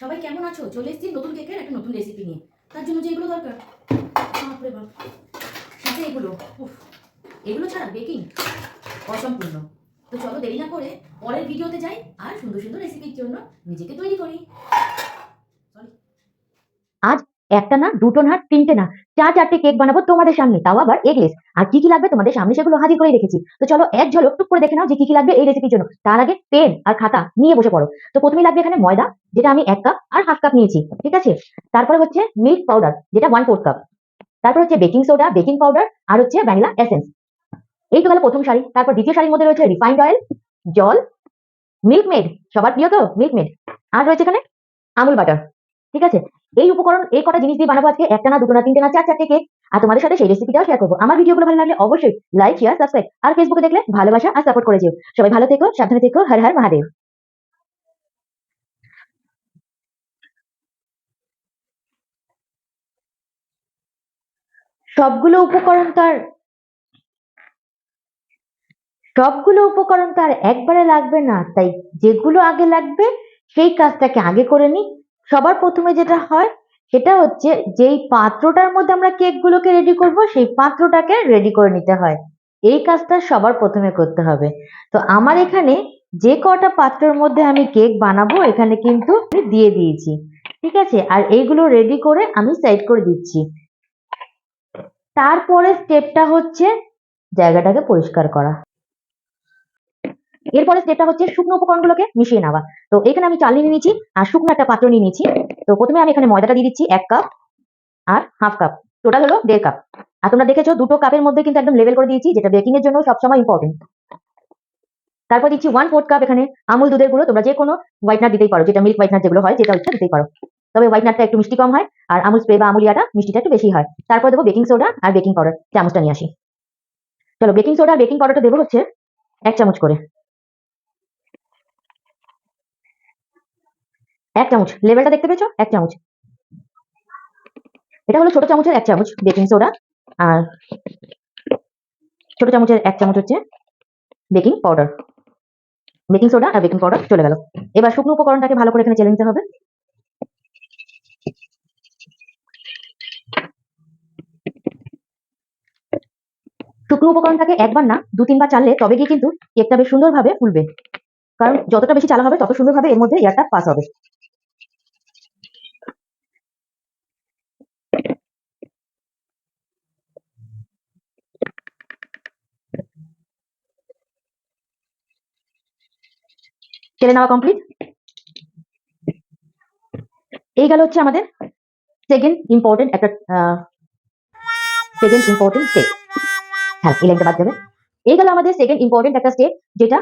সবাই কেমন আছো? চলে এসেছি নতুন কেকের একটা নতুন রেসিপি নিয়ে। তার জন্য যে এগুলো দরকার। বাপরে বাপ। সাথে এগুলো। এগুলো ছাড়া বেকিং অসম্পূর্ণ। তো চলো দেরি না করে পরের ভিডিওতে যাই আর সুন্দর সুন্দর রেসিপির জন্য নিজেকে তৈরি করি। একটা না, দুটো না, তিনটে না, চার চারটে কেক বানাবো তোমাদের সামনে, তাও আবার এগলেস আর কি কি লাগবে তোমাদের সামনে সেগুলো হাজির করে রেখেছি। তো চলো এক ঝলক টুক করে দেখে নাও যে কি কি লাগবে এই রেসিপির জন্য। তার আগে পেন আর খাতা নিয়ে বসে পড়ো। তো প্রথমে লাগবে এখানে ময়দা, যেটা আমি এক কাপ আর হাফ কাপ নিয়েছি, ঠিক আছে? তারপরে হচ্ছে মিল্ক পাউডার যেটা ওয়ান ফোর্থ কাপ তারপর হচ্ছে বেকিং সোডা বেকিং পাউডার আর হচ্ছে ভ্যানিলা এসেন্স এই তো গেল প্রথম শাড়ি তারপর দ্বিতীয় শাড়ির মধ্যে রয়েছে রিফাইন্ড অয়েল জল মিল্ক মেড সবার প্রিয় তো মিল্ক মেড আর রয়েছে এখানে আমুল বাটার ঠিক আছে? এই উপকরণ, এই কটা জিনিস দিয়ে বানাবো আজকে। একটা না, দুটো না, তিনটে না, চার, চারটে কেক আর তোমাদের সাথে সেই রেসিপিটাও শেয়ার করব। আমার ভিডিওগুলো ভালো লাগলে অবশ্যই লাইক শেয়ার সাবস্ক্রাইব আর ফেসবুকে দেখলে ভালোবাসা আর সাপোর্ট করে সবাই ভালো থেকো, সাবধানে থেকো। হর হর মহাদেব। সবগুলো উপকরণ তার, সবগুলো উপকরণ তার একবারে লাগবে না। তাই যেগুলো আগে লাগবে, সেই কাজটাকে আগে করে নিই। সবার প্রথমে যেটা হয়, সেটা হচ্ছে যেই পাত্রটার মধ্যে আমরা কেকগুলোকে রেডি করব, সেই পাত্রটাকে রেডি করে নিতে হয়। এই কাজটা সবার প্রথমে করতে হবে। তো আমার এখানে যে কটা পাত্রের মধ্যে আমি কেক বানাবো, এখানে কিন্তু দিয়ে দিয়েছি। ঠিক আছে? আর এইগুলো রেডি করে আমি সাইড করে দিচ্ছি। তারপরে স্টেপটা হচ্ছে জায়গাটাকে পরিষ্কার করা। এরপরে স্টেপটা হচ্ছে শুকনো উপকরণগুলোকে মিশিয়ে নেওয়া। তো এখানে আমি চাল নিয়ে নিয়েছি আর শুকনো একটা পাত্র নিয়ে নিয়েছি। তো প্রথমে আমি এখানে ময়দাটা দিয়ে দিচ্ছি এক কাপ আর হাফ কাপ টোটাল হলো দেড় কাপ আর তোমরা দেখেছ দুটো কাপের মধ্যে কিন্তু একদম লেভেল করে দিয়েছি, যেটা বেকিং এর জন্য সবসময় ইম্পর্টেন্ট তারপর দিচ্ছি ওয়ান ফোর্থ কাপ এখানে আমুল দুধের গুঁড়ো। তোমরা যে কোনো হোয়াইটনার দিতেই পারো, যেটা মিল্ক হোয়াইটনার যেগুলো হয়, যেটা হচ্ছে দিতেই পারো। তবে হোয়াইটনারটা একটু মিষ্টি কম হয় আর আমুল স্প্রে বা আমুলিয়াটা মিষ্টিটা একটু বেশি হয়। তারপর দেবো বেকিং সোডা আর বেকিং পাউডার চামচটা নিয়ে আসি। চলো বেকিং সোডা আর বেকিং পাউডারটা দেবো হচ্ছে এক চামচ করে। এক চামচ। লেভেলটা দেখতে পেয়েছ? এক চামচ। এটা হলো ছোট চামচের এক চামচ বেকিং সোডা আর ছোট চামচের এক চামচ হচ্ছে বেকিং পাউডার বেকিং সোডা আর বেকিং পাউডার চলে গেল। এবার শুকনো উপকরণটাকে ভালো করে এখানে চেলে নিতে হবে। শুকনো উপকরণটাকে একবার না, দু তিনবার চাললে তবে গিয়ে কিন্তু কেকটা বেশ সুন্দরভাবে ফুলবে। কারণ যতটা বেশি চালা হবে, তত সুন্দরভাবে এর মধ্যে এয়ারটা পাস হবে। চেলে নেওয়া কমপ্লিট এই গেল হচ্ছে আমাদের সেকেন্ড ইম্পর্টেন্ট একটা সেকেন্ড ইম্পর্টেন্ট স্টেপ হ্যাঁ এই লাইনটা বাদ যাবে। এই গেল আমাদের সেকেন্ড ইম্পর্টেন্ট একটা স্টেপ যেটা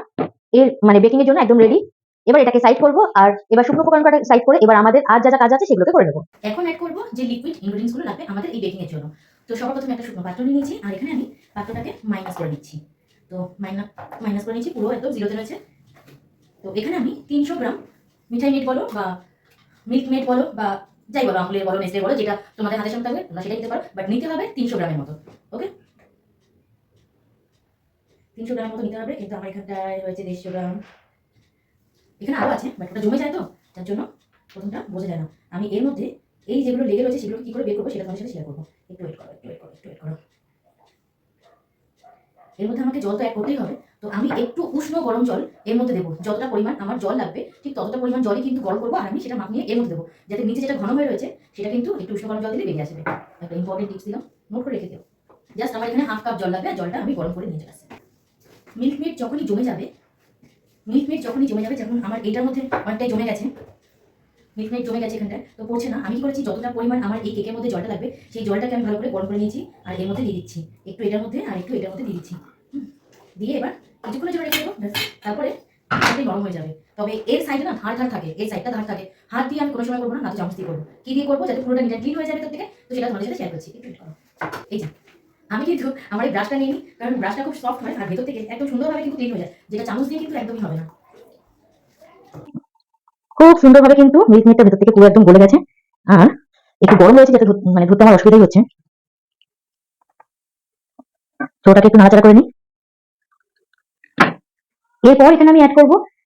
এর মানে বেকিং এর জন্য একদম রেডি এবার এটাকে সাইড করব, আর এবার শুকনো উপকরণটা সাইড করে, এবার আমাদের আর যা যা কাজ আছে সেগুলোকে করে নেব। এখন অ্যাড করব যে লিকুইড ইনগ্রিডিয়েন্টসগুলো লাগবে আমাদের এই বেকিং এর জন্য। তো সবার প্রথমে একটা শুকনো পাত্র নিয়ে নিয়েছি, আর এখানে আমি পাত্রটাকে মাইনাস করে নিচ্ছি। তো মাইনাস মাইনাস করে নিচ্ছি পুরো একদম জিরোতে রয়েছে। তো এখানে আমি তিনশো গ্রাম মিঠাই মেট বলো বা মিল্ক মেট বলো বা যাই বলো আমুলের বলো, নেসলে বলো, যেটা তোমাদের হাতের সামনে থাকবে, তোমরা সেটা নিতে পারো। বাট নিতে হবে তিনশো গ্রামের মতো ওকে তিনশো গ্রামের মতো নিতে হবে, কিন্তু আমার এখানটায় হয়েছে দেড়শো গ্রাম। এখানে আরও আছে বাট ওটা জমে যায় তো, যার জন্য প্রথমটা বোঝা যায় না। আমি এর মধ্যে এই যেগুলো লেগে রয়েছে সেগুলো কি করে বের করব, সেটা তোমাদের সাথে শেয়ার করব। একটু ওয়েট করো, একটু ওয়েট করো, একটু ওয়েট করো। এর মধ্যে আমাকে জল তো অ্যাড করতেই হবে তো আমি একটু উষ্ণ গরম জল এর মধ্যে দেবো। যতটা পরিমাণ আমার জল লাগবে, ঠিক ততটা পরিমাণ জলই কিন্তু গরম করব আর আমি সেটা মাপ নিয়ে এর মধ্যে দেবো। যাতে নিচে যেটা ঘন হয়ে রয়েছে, সেটা কিন্তু একটু উষ্ণ গরম জল দিলে বেরিয়ে আসবে। একটা ইম্পর্টেন্ট টিপস দিলাম নোট করে রেখে দিও। জাস্ট আমার এখানে হাফ কাপ জল লাগবে আর জলটা আমি গরম করে নিয়ে চলে আসছি। মিল্ক মিট যখনই জমে যাবে মিল্ক মিট যখনই জমে যাবে, যখন আমার এটার মধ্যে অনেকটাই জমে গেছে মিল্ক মিট জমে গেছে এখানটায়, তো পড়ছে না। আমি কি করেছি, যতটা পরিমাণ আমার এই কেকের মধ্যে জলটা লাগবে, সেই জলটাকে আমি ভালো করে গরম করে নিয়েছি আর এর মধ্যে দিয়ে দিচ্ছি। একটু এটার মধ্যে আর একটু এটার মধ্যে দিয়ে দিচ্ছি। দিয়ে এবার কিছুক্ষণের জন্য রেখে দেবো। তারপরে নরম হয়ে যাবে। তবে এর সাইডে না ধার ধার থাকে এর সাইডটা ধার থাকে। হাত দিয়ে আমি কোনো সময় করব না না তো চামচ দিয়ে করব। কি দিয়ে করব? যাতে পুরোটা নিজের ক্লিন হয়ে যাবে তোর থেকে, তো সেটা তোমাদের সাথে শেয়ার করছি। এই যে, আমি কিন্তু আমার এই ব্রাশটা কারণ ব্রাশটা খুব সফট হয়, আর ভেতর থেকে একদম সুন্দরভাবে কিন্তু ক্লিন হয়ে যায়। যেটা চামচ দিয়ে কিন্তু একদমই হবে না। খুব সুন্দরভাবে কিন্তু মিল্ক ভেতর থেকে পুরো একদম গলে গেছে। আর একটু গরম হয়েছে, যাতে মানে ধরতে আমার অসুবিধাই হচ্ছে। তো ওটাকে একটু নাড়াচাড়া করে নিই এরপর এখানে আমি অ্যাড করব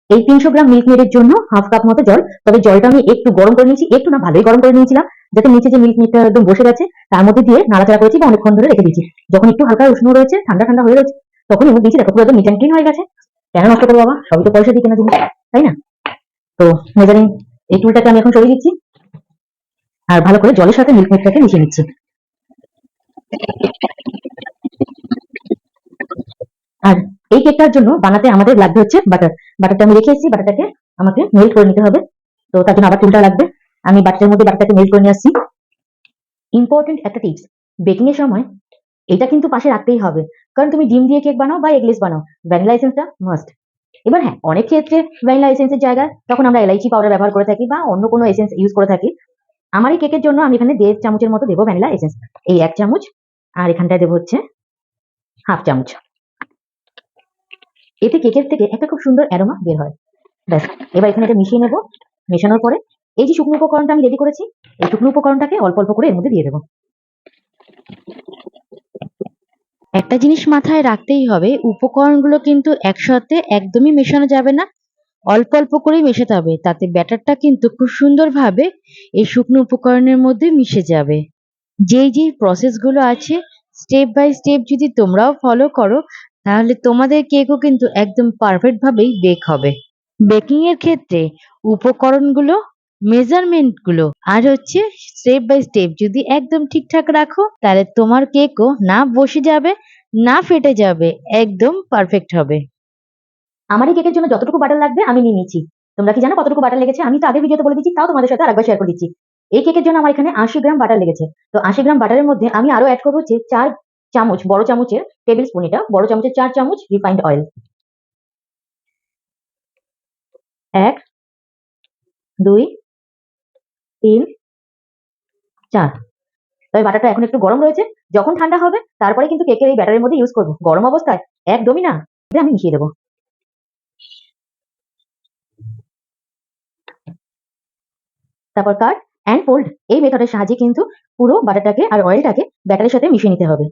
এই তিনশো গ্রাম মিল্ক মেডের জন্য হাফ কাপ মতো জল। তবে জলটা আমি একটু গরম করে নিয়েছি, একটু না ভালোই গরম করে নিয়েছিলাম, যাতে নিচে যে মিল্ক মেডটা একদম বসে গেছে, তার মধ্যে দিয়ে নাড়াচাড়া করেছি বা অনেকক্ষণ ধরে রেখে দিয়েছি। যখন একটু হালকা উষ্ণ রয়েছে, ঠান্ডা ঠান্ডা হয়ে রয়েছে তখন এমন দিয়েছি, দেখো পুরো একদম ক্লিন হয়ে গেছে। কেন নষ্ট করব বাবা? সবই তো পয়সা দিয়ে কেনা জিনিস, তাই না? তো মেজারিং এই টুলটাকে আমি এখন সরিয়ে দিচ্ছি, আর ভালো করে জলের সাথে মিল্ক মেডটাকে মিশিয়ে নিচ্ছি। আর এই কেকটার জন্য বানাতে আমাদের লাগবে হচ্ছে বাটার বাটারটা আমি রেখে এসেছি বাটারটাকে আমাকে মেল্ট করে নিতে হবে। তো তার জন্য আবার টুলটা লাগবে। আমি বাটারের মধ্যে বাটারটাকে মেল্ট করে নিয়ে আসছি। ইম্পর্টেন্ট একটা টিপস বেকিং এর সময় এটা কিন্তু পাশে রাখতেই হবে। কারণ তুমি ডিম দিয়ে কেক বানাও বা এগলেস বানাও ভ্যানিলা এসেন্সটা মাস্ট এবার হ্যাঁ অনেক ক্ষেত্রে ভ্যানিলা এসেন্সের জায়গায় তখন আমরা এলাইচি পাউডার ব্যবহার করে থাকি বা অন্য কোনো এসেন্স ইউজ করে থাকি, আমার এই কেকের জন্য আমি এখানে দেড় চামচের মতো দেবো ভ্যানিলা এসেন্স এই এক চামচ, আর এখানটায় দেবো হচ্ছে হাফ চামচ। এতে কেকের থেকে একটা খুব সুন্দর অ্যারোমা বের হয়। ব্যাস, এবার এখানে এটা মিশিয়ে নেব। মেশানোর পরে এই যে শুকনো উপকরণটা আমি রেডি করেছি, এই শুকনো উপকরণটাকে অল্প অল্প করে এর মধ্যে দিয়ে দেবো। একটা জিনিস মাথায় রাখতেই হবে, উপকরণগুলো কিন্তু একসাথে একদমই মেশানো যাবে না। অল্প অল্প করেই মেশাতে হবে, তাতে ব্যাটারটা কিন্তু খুব সুন্দরভাবে এই শুকনো উপকরণের মধ্যে মিশে যাবে। যেই যেই প্রসেসগুলো আছে স্টেপ বাই স্টেপ যদি তোমরাও ফলো করো তাহলে তোমাদের কেকও কিন্তু একদম পারফেক্ট ভাবেই বেক হবে। বেকিং এর ক্ষেত্রে উপকরণগুলো মেজারমেন্টগুলো আর হচ্ছে স্টেপ বাই স্টেপ যদি একদম ঠিকঠাক রাখো, তাহলে তোমার কেকও না বসে যাবে, না ফেটে যাবে, একদম পারফেক্ট হবে। আমার এই কেকের জন্য যতটুকু বাটার লাগবে আমি নিয়ে নিচ্ছি। তোমরা কি জানো কতটুকু বাটার লেগেছে? আমি তো আগে ভিডিওতে বলে দিচ্ছি, তাও তোমাদের সাথে আরেকবার শেয়ার করে দিচ্ছি। এই কেকের জন্য আমার এখানে আশি গ্রাম বাটার লেগেছে। তো আশি গ্রাম বাটারের মধ্যে আমি আরও অ্যাড করব হচ্ছে চার চামচ, বড় চামচের টেবিল স্পুন এটা, বড় চামচের চার চামচ রিফাইন্ড অয়েল এক, দুই, তিন, চার। তবে বাটারটা এখন একটু গরম রয়েছে, যখন ঠান্ডা হবে, তারপরে কিন্তু কেকের এই ব্যাটারের মধ্যে ইউজ করব। গরম অবস্থায় একদমই না আমি মিশিয়ে দেবো। তারপর কাট অ্যান্ড ফোল্ড এই মেথডের সাহায্যে কিন্তু পুরো বাটারটাকে আর অয়েলটাকে ব্যাটারের সাথে মিশিয়ে নিতে হবে।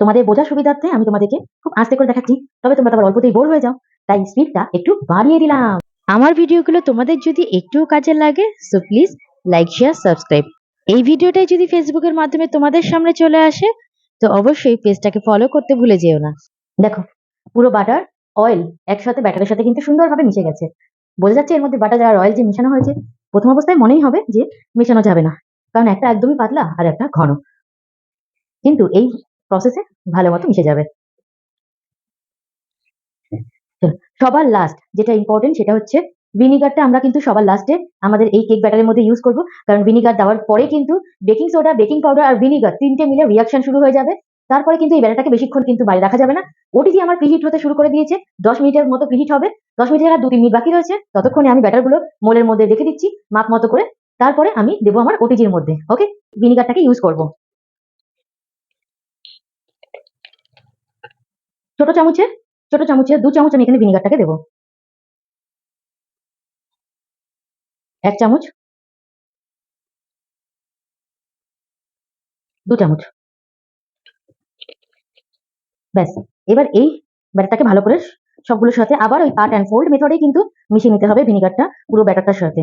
তোমাদের বোঝার সুবিধার্থে আমি তোমাদেরকে খুব আস্তে করে দেখাচ্ছি। তবে তোমরা তো আবার অল্পতেই বোর হয়ে যাও, তাই স্পিডটা একটু বাড়িয়ে দিলাম। আমার ভিডিওগুলো তোমাদের যদি একটুও কাজে লাগে so please like share subscribe এই ভিডিওটাই যদি ফেসবুকের মাধ্যমে তোমাদের সামনে চলে আসে, তো অবশ্যই পেজটাকে ফলো করতে ভুলে যেও না। দেখো, পুরো বাটার অয়েল একসাথে ব্যাটারের সাথে কিন্তু সুন্দরভাবে মিশে গেছে। বোঝা যাচ্ছে এর মধ্যে বাটার আর অয়েল যে মেশানো হয়েছে, প্রথম অবস্থায় মনেই হবে যে মেশানো যাবে না, কারণ একটা একদমই পাতলা আর একটা ঘন। কিন্তু এই প্রসেসে ভালো মতো মিশে যাবে। সবার লাস্ট যেটা ইম্পর্টেন্ট সেটা হচ্ছে ভিনিগারটা আমরা কিন্তু সবার লাস্টে আমাদের এই কেক ব্যাটারের মধ্যে ইউজ করব। কারণ ভিনিগার দেওয়ার পরে কিন্তু বেকিং সোডা বেকিং পাউডার আর ভিনিগার তিনটে মিলে রিয়াকশন শুরু হয়ে যাবে। তারপরে কিন্তু এই ব্যাটারটাকে বেশিক্ষণ কিন্তু বাইরে রাখা যাবে না। ওটিজি আমার প্রিহিট হতে শুরু করে দিয়েছে। দশ মিনিটের মতো প্রিহিট হবে। দশ মিনিটের আর দু তিন মিনিট বাকি রয়েছে। ততক্ষণে আমি ব্যাটারগুলো মোলের মধ্যে রেখে দিচ্ছি, মাপ মতো করে। তারপরে আমি দেবো আমার ওটিজির মধ্যে। ওকে ভিনিগারটাকে ইউজ করব। ছোট চামচে ছোট চামচে, দু চামচ আমি এখানে ভিনিগারটাকে দেবো। এক চামচ। দু চামচ। ব্যাস, এবার এই ব্যাটারটাকে ভালো করে সবগুলোর সাথে আবার ওই কাট অ্যান্ড ফোল্ড মেথডে কিন্তু মিশিয়ে নিতে হবে ভিনিগারটা পুরো ব্যাটারটার সাথে।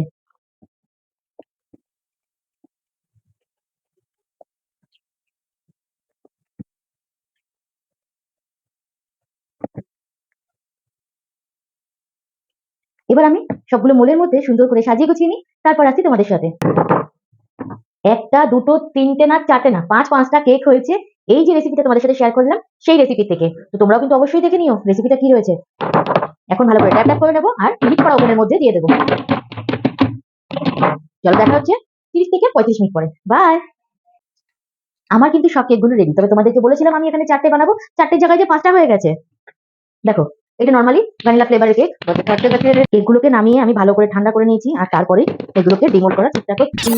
এবার আমি সবগুলো মোলের মধ্যে সুন্দর করে সাজিয়ে গুছিয়ে নিই, তারপর আসছি তোমাদের সাথে। একটা, দুটো, তিনটে না, চারটে না, পাঁচ, পাঁচটা কেক হয়েছে। এই যে রেসিপিটা তোমাদের সাথে শেয়ার করলাম, সেই রেসিপি থেকে। তো তোমরাও কিন্তু অবশ্যই দেখে নিও রেসিপিটা কি রয়েছে। এখন ভালো করে ট্যাপ ট্যাপ করে নেব আর হিট করা ওভেনের মধ্যে দিয়ে দেবো। চলো দেখা হচ্ছে তিরিশ থেকে পঁয়ত্রিশ মিনিট পরে। বাই আমার কিন্তু সব কেকগুলো রেডি তবে তোমাদেরকে বলেছিলাম আমি এখানে চারটে বানাবো। চারটের জায়গায় যে পাঁচটা হয়ে গেছে। দেখো এটা নর্মালি ভ্যানিলা ফ্লেভারের কেক কেকগুলোকে নামিয়ে আমি ভালো করে ঠান্ডা করে নিয়েছি, আর তারপরে এগুলোকে ডিমোল করার চেষ্টা করছি।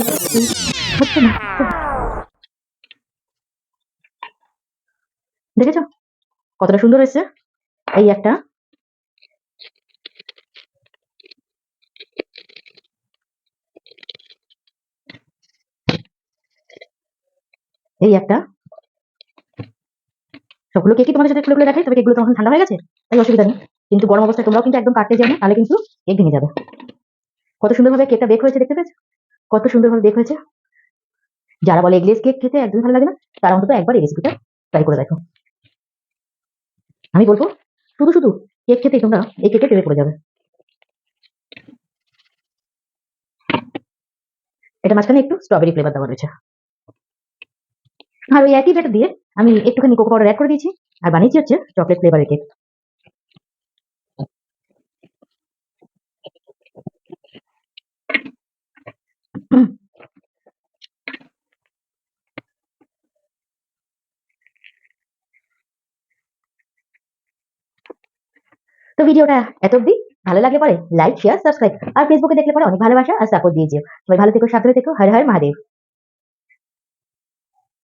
দেখেছ? কতটা সুন্দর হয়েছে? এই একটা। এই একটা। সবগুলো কেকই তোমাদের সাথে খুলে খুলে দেখাই তবে কেকগুলো তখন ঠান্ডা হয়ে গেছে? তাই অসুবিধা নেই। কিন্তু গরম অবস্থায় তোমরাও কিন্তু একদম কাটতে যাবে তাহলে কিন্তু কেক ভেঙে যাবে। কত সুন্দরভাবে কেকটা বেক হয়েছে দেখতে পেয়েছ? কত সুন্দরভাবে বেক হয়েছে। যারা বলে এগলেস কেক খেতে একদমই ভালো লাগে না, তারা অন্তত একবার এই রেসিপিটা ট্রাই করে দেখো। আমি বলব, শুধু শুধু কেক খেতেই তোমরা এই কেকে প্রেমে পড়ে যাবে। এটা মাঝখানে একটু স্ট্রবেরি ফ্লেভার দেওয়া রয়েছে। আর ওই একই ব্যাটার দিয়ে আমি একটুখানি কোকো পাউডার অ্যাড করে দিয়েছি, আর বানিয়েছি হচ্ছে চকলেট ফ্লেভারের কেক তো ভিডিওটা এত অব্দি ভালো লাগলে পরে লাইক শেয়ার সাবস্ক্রাইব আর ফেসবুকে দেখলে পরে অনেক ভালোবাসা আর সাপোর্ট দিয়েছে সবাই ভালো থেকো সাথে থেকো। হর হর মহাদেব।